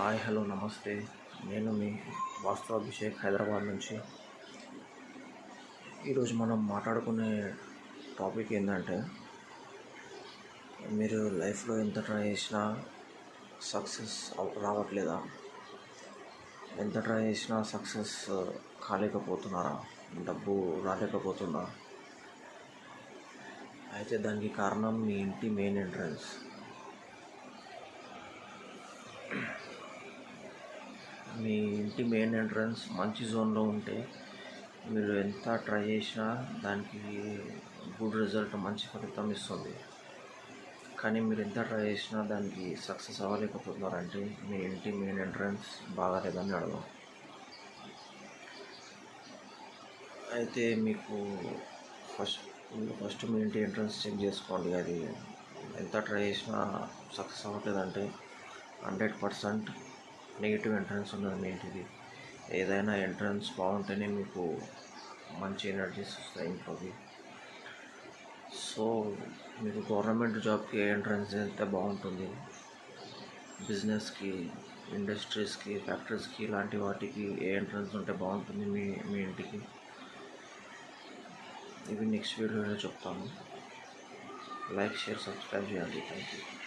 Hi hello నమస్తే. నేను మీ వాస్తవ అభిషేక్ హైదరాబాద్ నుంచి. ఈరోజు మనం మాట్లాడుకునే టాపిక్ ఏంటంటే మీరు లైఫ్లో ఎంత ట్రై చేసినా సక్సెస్ రావట్లేదా? ఎంత ట్రై చేసినా సక్సెస్ కాలేకపోతున్నారా? డబ్బు రాలేకపోతుందా? అయితే దానికి కారణం మీ ఇంటి మెయిన్ ఎంట్రన్స్ మీ ఇంటి మెయిన్ ఎంట్రన్స్ మంచి జోన్లో ఉంటే మీరు ఎంత ట్రై చేసినా దానికి గుడ్ రిజల్ట్ మంచి ఫలితం ఇస్తుంది. కానీ మీరు ఎంత ట్రై చేసినా దానికి సక్సెస్ అవ్వలేకపోతున్నారంటే మీ ఇంటి మెయిన్ ఎంట్రన్స్ బాగాలేదని అడగం అయితే మీకు ఫస్ట్ ఫస్ట్ మీ ఇంటి ఎంట్రన్స్ చెక్ చేసుకోండి. అది ఎంత ట్రై చేసినా సక్సెస్ అవ్వట్లేదంటే హండ్రెడ్ పర్సెంట్ నెగిటివ్ ఎంట్రన్స్ ఉన్నది మీ ఏదైనా ఎంట్రన్స్ బాగుంటేనే మీకు మంచి ఎనర్జీస్ వస్తాయి ఇంట్లోకి. సో మీకు గవర్నమెంట్ జాబ్కి ఏ ఎంట్రన్స్ అయితే బాగుంటుంది? బిజినెస్కి ఇండస్ట్రీస్కి ఫ్యాక్టరీస్కి ఇలాంటి వాటికి ఏ ఎంట్రన్స్ ఉంటే బాగుంటుంది మీ మీ ఇంటికి? ఇవి నెక్స్ట్ వీడియోలో చెప్తాను. లైక్ షేర్ సబ్స్క్రైబ్ చేయాలి. Thank you